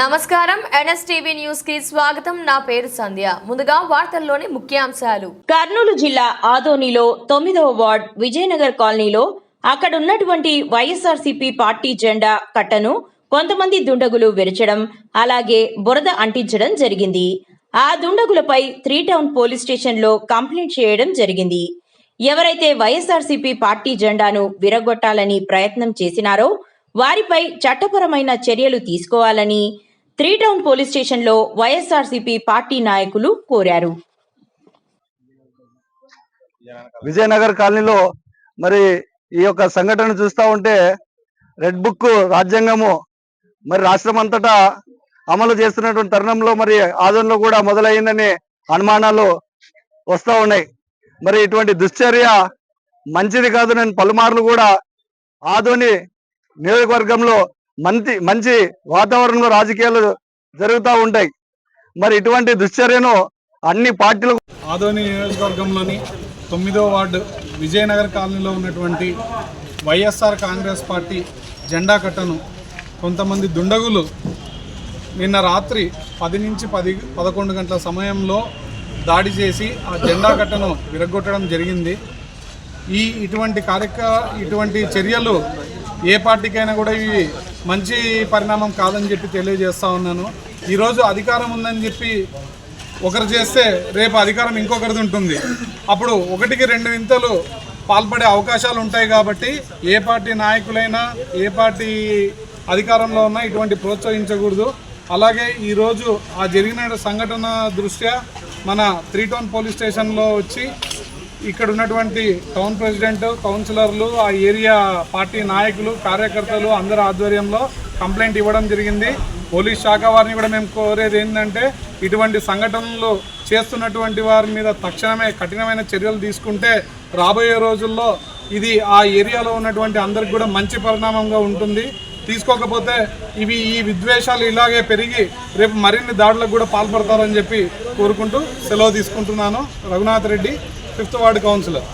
నమస్కారం. ఎన్ఎస్టీవీ న్యూస్కి స్వాగతం. నా పేరు సంధ్య. ముందుగా వార్తల్లోని ముఖ్యాంశాలు. కర్నూలు జిల్లా ఆదోనిలో తొమ్మిదవ వార్డ్ విజయనగర్ కాలనీలో అక్కడున్నటువంటి వైఎస్ఆర్సీపీ పార్టీ జెండా కట్టను కొంతమంది దుండగులు విరచడం అలాగే బురద అంటించడం జరిగింది. ఆ దుండగులపై త్రీ టౌన్ పోలీస్ స్టేషన్లో కంప్లైంట్ చేయడం జరిగింది. ఎవరైతే వైఎస్ఆర్సీపీ పార్టీ జెండాను విరగొట్టాలని ప్రయత్నం చేసినారో వారిపై చట్టపరమైన చర్యలు తీసుకోవాలని త్రీ టౌన్ పోలీస్ స్టేషన్లో వైఎస్ఆర్సీపీ పార్టీ నాయకులు కోరారు. విజయనగర్ కాలనీలో మరి ఈ యొక్క సంఘటన చూస్తా ఉంటే రెడ్ బుక్ రాజ్యాంగము మరి రాష్ట్రం అంతటా అమలు చేస్తున్నటువంటి తరుణంలో మరి ఆదంలో కూడా మొదలైందని అనుమానాలు వస్తూ ఉన్నాయి. మరి ఇటువంటి దుశ్చర్య మంచిది కాదు నేను పలుమార్లు కూడా ఆదోని నియోజకవర్గంలో మంచి మంచి వాతావరణంలో రాజకీయాలు జరుగుతూ ఉంటాయి. మరి ఇటువంటి దుశ్చర్యను అన్ని పార్టీలు ఆదోని నియోజకవర్గంలోని తొమ్మిదో వార్డు విజయనగర్ కాలనీలో ఉన్నటువంటి వైఎస్ఆర్ కాంగ్రెస్ పార్టీ జెండా కట్టను కొంతమంది దుండగులు నిన్న రాత్రి పది నుంచి పది పదకొండు గంటల సమయంలో దాడి చేసి ఆ జెండా కట్టను విరగొట్టడం జరిగింది. ఈ ఇటువంటి కార్యక్ర ఇటువంటి చర్యలు ఏ పార్టీకైనా కూడా ఇవి మంచి పరిణామం కాదని చెప్పి తెలియజేస్తా ఉన్నాను. ఈరోజు అధికారం ఉందని చెప్పి ఒకరు చేస్తే రేపు అధికారం ఇంకొకరిది ఉంటుంది. అప్పుడు ఒకటికి రెండు వింతలు పాల్పడే అవకాశాలు ఉంటాయి కాబట్టి ఏ పార్టీ నాయకులైనా ఏ పార్టీ అధికారంలో ఉన్నా ఇటువంటి ప్రోత్సహించకూడదు. అలాగే ఈరోజు ఆ జరిగిన సంఘటన దృష్ట్యా మన త్రీ టౌన్ పోలీస్ స్టేషన్లో వచ్చి ఇక్కడ ఉన్నటువంటి టౌన్ ప్రెసిడెంట్ కౌన్సిలర్లు ఆ ఏరియా పార్టీ నాయకులు కార్యకర్తలు అందరి ఆధ్వర్యంలో కంప్లైంట్ ఇవ్వడం జరిగింది. పోలీస్ శాఖ వారిని కూడా మేము కోరేది ఏంటంటే ఇటువంటి సంఘటనలు చేస్తున్నటువంటి వారి మీద తక్షణమే కఠినమైన చర్యలు తీసుకుంటే రాబోయే రోజుల్లో ఇది ఆ ఏరియాలో ఉన్నటువంటి అందరికి కూడా మంచి పరిణామంగా ఉంటుంది. తీసుకోకపోతే ఇవి ఈ విద్వేషాలు ఇలాగే పెరిగి రేపు మరిన్ని దాడులకు కూడా పాల్పడతారని చెప్పి కోరుకుంటూ సెలవు తీసుకుంటున్నాను. Raghunath Reddy fifth ward councillor.